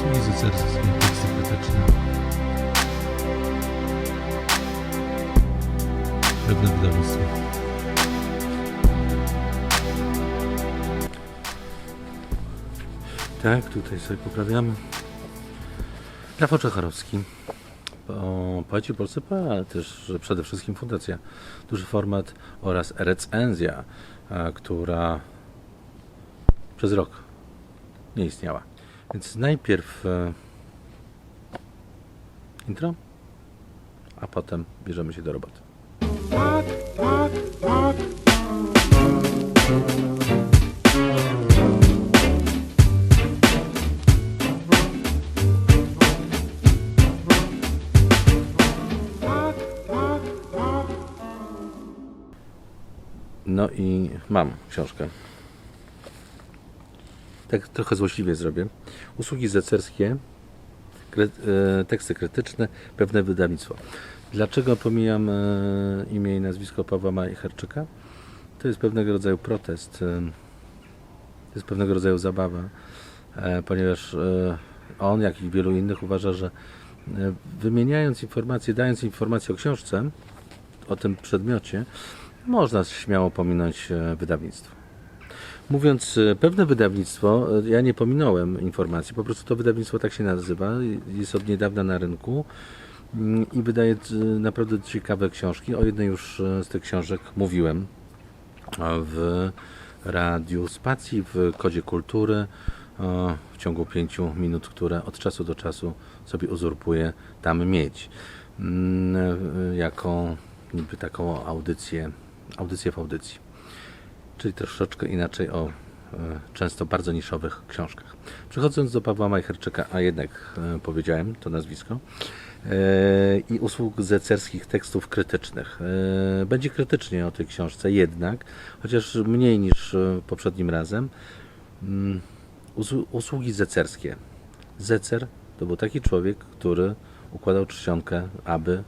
Usługi zeserskie, teksty krytyczne. Pewne wydawnictwo. Tak, tutaj sobie poprawiamy. Rafał Czecharowski. O poeci Polsce.pl, też przede wszystkim Fundacja Duży Format oraz recenzja, która przez rok nie istniała. Więc najpierw e, intro, a potem bierzemy się do roboty. No i mam książkę. Tak trochę złośliwie zrobię. Usługi zecerskie, kre, e, teksty krytyczne, pewne wydawnictwo. Dlaczego pomijam e, imię i nazwisko Pawła Majcherczyka? To jest pewnego rodzaju protest. e, To jest pewnego rodzaju zabawa, ponieważ on, jak i wielu innych uważa, że wymieniając informacje, dając informacje o książce, o tym przedmiocie, można śmiało pominąć wydawnictwo. Mówiąc e, pewne wydawnictwo, e, ja nie pominąłem informacji, po prostu to wydawnictwo tak się nazywa, jest od niedawna na rynku mm, i wydaje e, naprawdę ciekawe książki. O jednej już z tych książek mówiłem w Radiu Spacji, w Kodzie Kultury w ciągu pięciu minut, które od czasu do czasu sobie uzurpuję tam mieć. Mm, Jako niby taką audycję, audycję w audycji. Czyli troszeczkę inaczej o e, często bardzo niszowych książkach. Przechodząc do Pawła Majcherczyka, a jednak e, powiedziałem to nazwisko, e, i usług zecerskich tekstów krytycznych. Będzie krytycznie o tej książce, jednak, chociaż mniej niż poprzednim razem. Mm, usłu- Usługi zecerskie. Zecer to był taki człowiek, który układał czcionkę, aby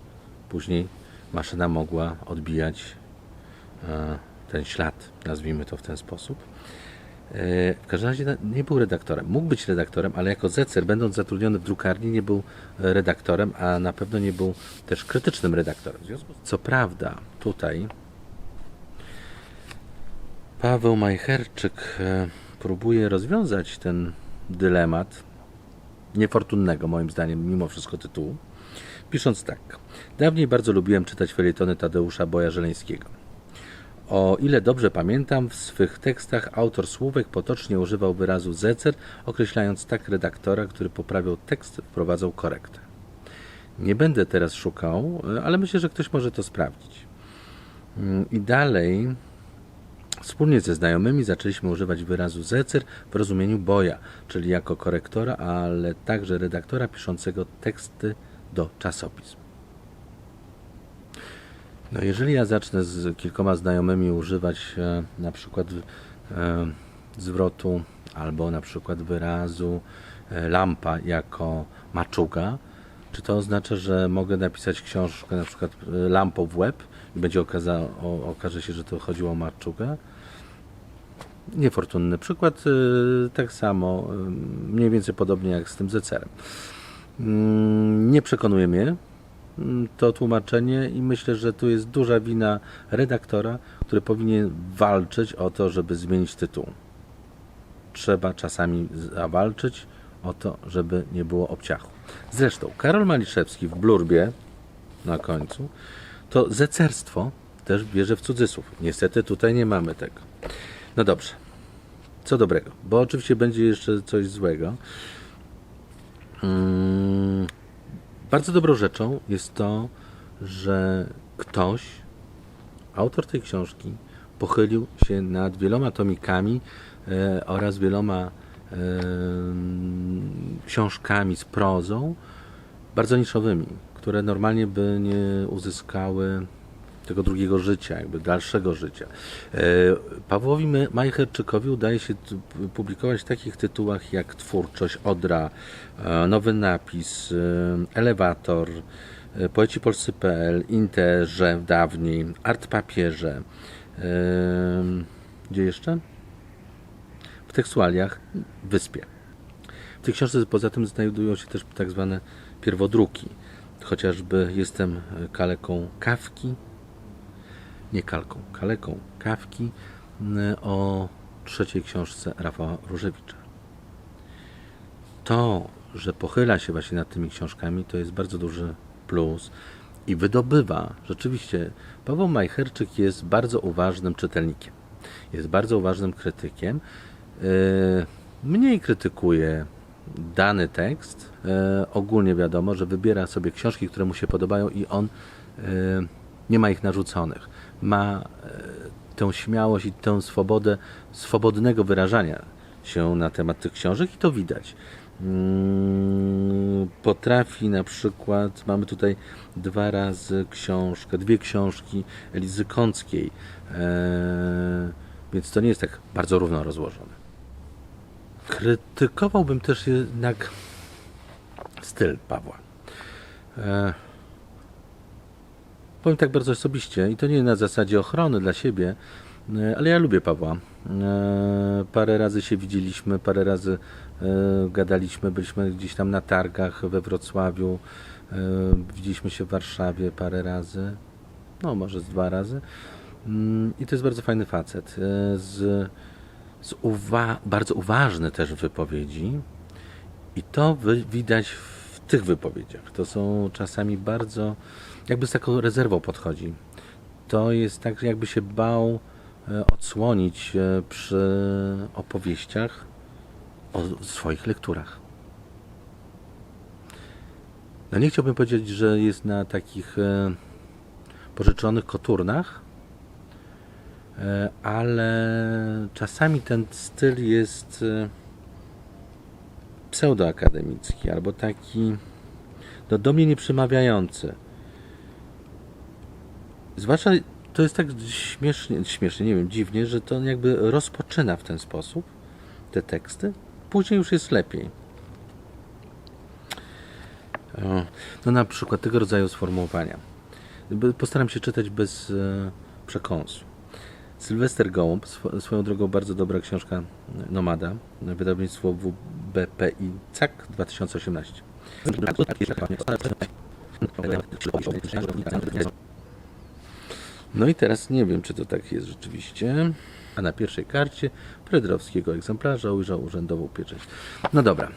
później maszyna mogła odbijać ten ślad, nazwijmy to w ten sposób. E, W każdym razie nie był redaktorem. Mógł być redaktorem, ale jako zecer, będąc zatrudniony w drukarni, nie był e, redaktorem, a na pewno nie był też krytycznym redaktorem. Co prawda, tutaj Paweł Majcherczyk e, próbuje rozwiązać ten dylemat niefortunnego, moim zdaniem, mimo wszystko tytułu, pisząc tak. Dawniej bardzo lubiłem czytać felietony Tadeusza Boja Żeleńskiego. O ile dobrze pamiętam, w swych tekstach autor słówek potocznie używał wyrazu zecer, określając tak redaktora, który poprawiał tekst, wprowadzał korektę. Nie będę teraz szukał, ale myślę, że ktoś może to sprawdzić. Mm, I dalej, wspólnie ze znajomymi zaczęliśmy używać wyrazu zecer w rozumieniu boja, czyli jako korektora, ale także redaktora piszącego teksty do czasopism. No jeżeli ja zacznę z kilkoma znajomymi używać e, na przykład e, zwrotu albo na przykład wyrazu e, lampa jako maczuga, czy to oznacza, że mogę napisać książkę na przykład e, lampą w łeb i będzie okaza, o, okaże się, że to chodziło o maczugę? Niefortunny przykład, e, tak samo, e, mniej więcej podobnie jak z tym zecerem. Mm, Nie przekonuje mnie to tłumaczenie i myślę, że tu jest duża wina redaktora, który powinien walczyć o to, żeby zmienić tytuł. Trzeba czasami zawalczyć o to, żeby nie było obciachu. Zresztą Karol Maliszewski w blurbie na końcu to zecerstwo też bierze w cudzysłów. Niestety tutaj nie mamy tego. No dobrze. Co dobrego, bo oczywiście będzie jeszcze coś złego. Mm, bardzo dobrą rzeczą jest to, że ktoś, autor tej książki, pochylił się nad wieloma tomikami e, oraz wieloma e, książkami z prozą, bardzo niszowymi, które normalnie by nie uzyskały tego drugiego życia, jakby dalszego życia. E, Pawłowi Majcherczykowi udaje się publikować w takich tytułach jak Twórczość, Odra, e, Nowy Napis, e, Elewator, Poeci Polscy.pl, Interze dawniej, Art Papierze. Gdzie jeszcze? W tekstualiach Wyspie. W tej książce poza tym znajdują się też tak zwane pierwodruki. Chociażby jestem kaleką kawki, nie kalką, kaleką kawki mm, o trzeciej książce Rafała Różewicza. To, że pochyla się właśnie nad tymi książkami, to jest bardzo duży plus i wydobywa. Rzeczywiście, Paweł Majcherczyk jest bardzo uważnym czytelnikiem. Jest bardzo uważnym krytykiem. Yy, Mniej krytykuje dany tekst. Yy, Ogólnie wiadomo, że wybiera sobie książki, które mu się podobają i on yy, nie ma ich narzuconych. Ma yy, tę śmiałość i tę swobodę swobodnego wyrażania się na temat tych książek i to widać. Mm, Potrafi na przykład, mamy tutaj dwa razy książkę, dwie książki Elizy Kąckiej, e, więc to nie jest tak bardzo równo rozłożone. Krytykowałbym też jednak styl Pawła. Powiem tak bardzo osobiście i to nie na zasadzie ochrony dla siebie, e, ale ja lubię Pawła. E, Parę razy się widzieliśmy, parę razy e, gadaliśmy, byliśmy gdzieś tam na targach we Wrocławiu, widzieliśmy się w Warszawie parę razy, no może z dwa razy. Mm, I to jest bardzo fajny facet, z, z uwa- bardzo uważny też w wypowiedzi i to widać w tych wypowiedziach. To są czasami bardzo, jakby z taką rezerwą podchodzi. To jest tak, jakby się bał e, odsłonić przy opowieściach o swoich lekturach. No nie chciałbym powiedzieć, że jest na takich e, pożyczonych koturnach, e, ale czasami ten styl jest pseudoakademicki albo taki no, do mnie nieprzemawiający. Zwłaszcza to jest tak śmiesznie, śmiesznie, nie wiem, dziwnie, że to jakby rozpoczyna w ten sposób te teksty, później już jest lepiej. No na przykład tego rodzaju sformułowania. Postaram się czytać bez e, przekąsu. Sylwester Gołąb, swo- swoją drogą bardzo dobra książka e, Nomada, wydawnictwo WBPI CAK 2018. No i teraz nie wiem, czy to tak jest rzeczywiście. A na pierwszej karcie Predrowskiego egzemplarza ujrzał urzędową pieczęć. No dobra.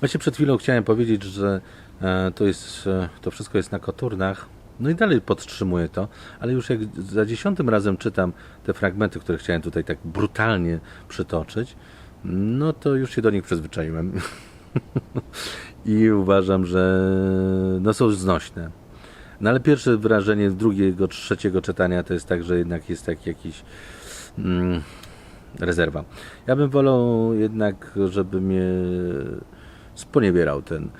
Właśnie przed chwilą chciałem powiedzieć, że e, to, jest, e, to wszystko jest na koturnach. No i dalej podtrzymuję to, ale już jak za dziesiątym razem czytam te fragmenty, które chciałem tutaj tak brutalnie przytoczyć, no to już się do nich przyzwyczaiłem. I uważam, że no są znośne. No ale pierwsze wrażenie drugiego, trzeciego czytania to jest tak, że jednak jest tak jakiś mm, rezerwa. Ja bym wolał jednak, żeby mnie sponiewierał ten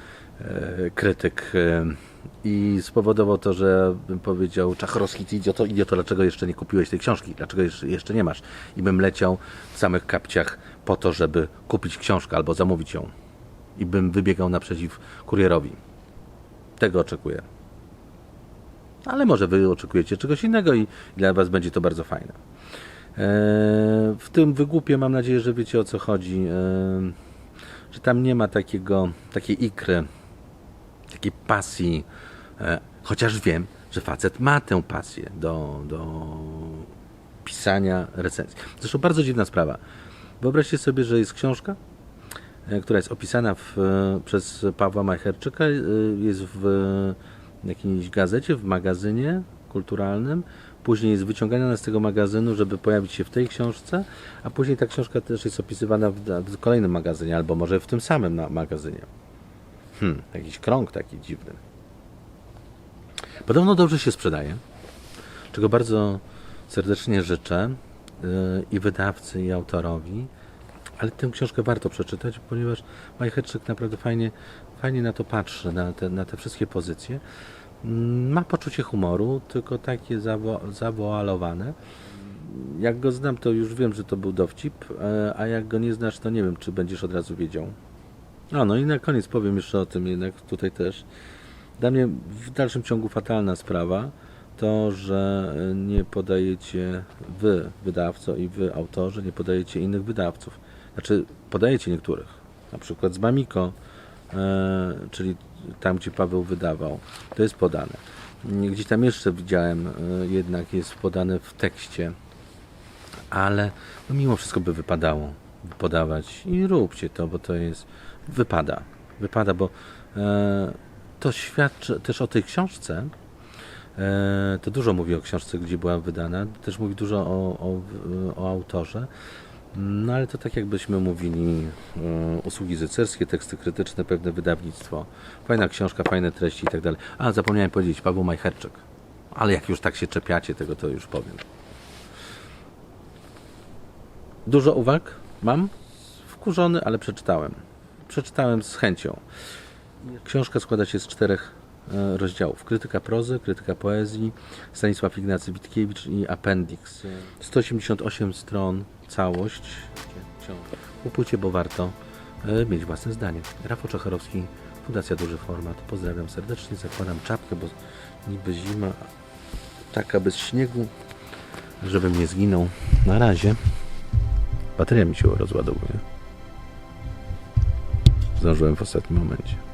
e, krytyk e, i spowodował to, że bym powiedział Czachrowski, ty idioto, idioto, dlaczego jeszcze nie kupiłeś tej książki? Dlaczego jeszcze, nie masz? I bym leciał w samych kapciach po to, żeby kupić książkę albo zamówić ją. I bym wybiegał naprzeciw kurierowi. Tego oczekuję. Ale może wy oczekujecie czegoś innego i dla was będzie to bardzo fajne. E, W tym wygłupie mam nadzieję, że wiecie o co chodzi. E, Że tam nie ma takiego, takiej ikry, takiej pasji. E, Chociaż wiem, że facet ma tę pasję do, do pisania recenzji. Zresztą bardzo dziwna sprawa. Wyobraźcie sobie, że jest książka, e, która jest opisana w, przez Pawła Majcherczyka, e, jest w jakiejś gazecie, w magazynie kulturalnym, później jest wyciągana z tego magazynu, żeby pojawić się w tej książce, a później ta książka też jest opisywana w, kolejnym magazynie, albo może w tym samym magazynie. Hmm, jakiś krąg taki dziwny. Podobno dobrze się sprzedaje, czego bardzo serdecznie życzę yy, i wydawcy, i autorowi. Ale tę książkę warto przeczytać, ponieważ Majcherczyk naprawdę fajnie, fajnie na to patrzy, na te, na te wszystkie pozycje. Mm, Ma poczucie humoru, tylko takie zawo, zawoalowane. Jak go znam, to już wiem, że to był dowcip, e, a jak go nie znasz, to nie wiem, czy będziesz od razu wiedział. A no i na koniec powiem jeszcze o tym jednak tutaj też. Dla mnie w dalszym ciągu fatalna sprawa to, że e, nie podajecie wy, wydawco i wy, autorzy, nie podajecie innych wydawców. Znaczy, podaję Ci niektórych. Na przykład z Mamiko, e, czyli tam, gdzie Paweł wydawał. To jest podane. Gdzieś tam jeszcze widziałem, e, jednak jest podane w tekście, ale no mimo wszystko by wypadało podawać i róbcie to, bo to jest, wypada, wypada, bo to świadczy też o tej książce, e, to dużo mówi o książce, gdzie była wydana, też mówi dużo o, o, o autorze, no ale to tak jakbyśmy mówili e, usługi zecerskie, teksty krytyczne, pewne wydawnictwo, fajna książka, fajne treści i tak dalej. A, zapomniałem powiedzieć, Paweł Majcherczyk, ale jak już tak się czepiacie tego, to już powiem. Dużo uwag mam. Wkurzony, ale przeczytałem. Przeczytałem z chęcią. Książka składa się z czterech e, rozdziałów. Krytyka prozy, krytyka poezji, Stanisław Ignacy Witkiewicz i Appendix. 188 stron, całość. Kupujcie, bo warto e, mieć własne zdanie. Rafał Czacharowski, Fundacja Duży Format. Pozdrawiam serdecznie, zakładam czapkę, bo niby zima, taka bez śniegu, żebym nie zginął. Na razie. Bateria mi się rozładowuje. Zdążyłem w ostatnim momencie.